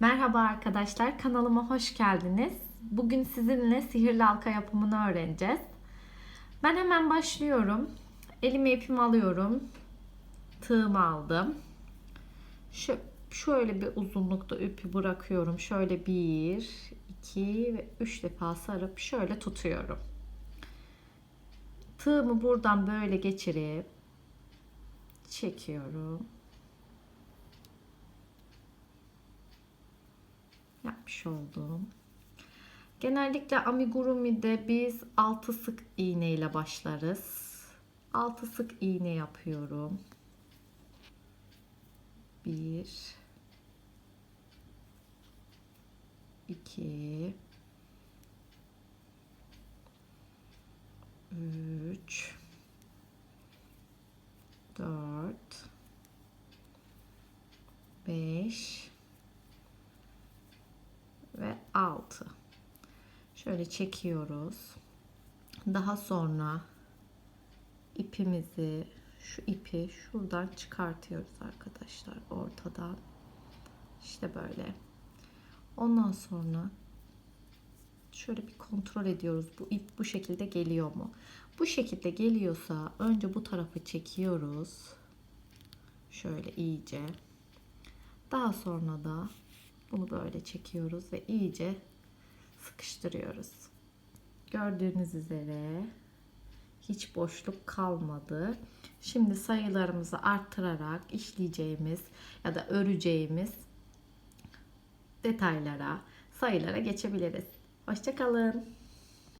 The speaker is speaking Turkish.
Merhaba arkadaşlar, kanalıma hoş geldiniz. Bugün sizinle sihirli halka yapımını öğreneceğiz. Ben hemen başlıyorum. Elime ipimi alıyorum. Tığımı aldım. Şu, şöyle bir uzunlukta ipi bırakıyorum. Şöyle bir, iki ve üç defa sarıp şöyle tutuyorum. Tığımı buradan böyle geçirip çekiyorum. Yapmış oldum. Genellikle amigurumi'de biz 6 sık iğne ile başlarız. 6 sık iğne yapıyorum. 1 2 3 4 5 ve 6. Şöyle çekiyoruz. Daha sonra ipimizi şu ipi şuradan çıkartıyoruz arkadaşlar ortadan. İşte böyle. Ondan sonra şöyle bir kontrol ediyoruz. Bu ip bu şekilde geliyor mu? Bu şekilde geliyorsa önce bu tarafı çekiyoruz. Şöyle iyice. Daha sonra da bunu böyle çekiyoruz ve iyice sıkıştırıyoruz. Gördüğünüz üzere hiç boşluk kalmadı. Şimdi sayılarımızı arttırarak işleyeceğimiz ya da öreceğimiz detaylara, sayılara geçebiliriz. Hoşçakalın.